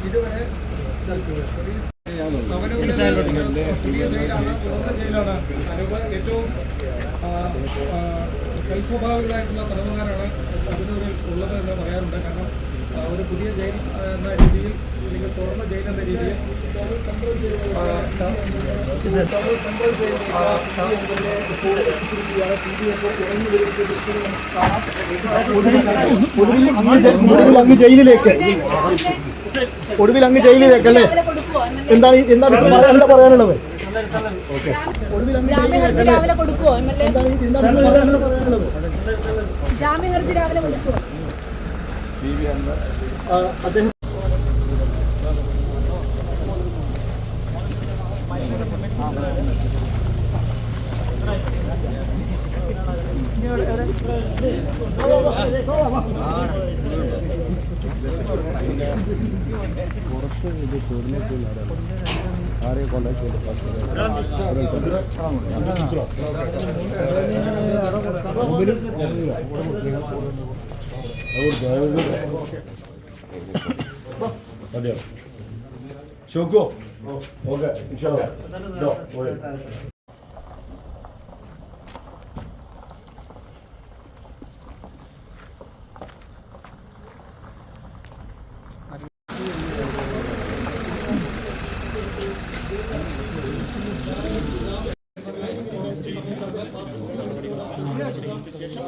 ഇതുവരെ പുതിയ ജയിലാണ് തുറന്ന ജയിലാണ്. അനുപ ഏറ്റവും ആ, ആ, സൽസ്വഭാവികളായിട്ടുള്ള തടവുകാരാണ് അതിനൂരിൽ ഉള്ളത് എന്ന് പറയാറുണ്ട്. കാരണം ഒരു പുതിയ ജയിൽ എന്ന രീതിയിൽ അല്ലെങ്കിൽ തുറന്ന ജയിൽ എന്ന രീതിയിൽ ആ, ഒടുവിൽ അങ്ങ് ജ- ഒടുവിൽ അങ്ങ് ജയിലിലേക്ക്. ഒടുവിൽ അങ്ങ് ജയിലിലേക്ക് അല്ലേ എന്താണ് എന്താണ് എന്താ പറയാനുള്ളത്? ജാമ്യ ഹർജി രാവിലെ കൊടുക്കുവോ? M L A? എന്താണ് ഈ- എന്താണ് ഇത് അദ്ദേഹം പറയാനുള്ളത് ജാമ്യ ഹർജി രാവിലെ കൊടുക്കുവോ ആ, അദ്ദേഹം ഷോക്കോ ഓക്കെ ഇൻഷാല്ലാ നടപടികൾ ശേഷം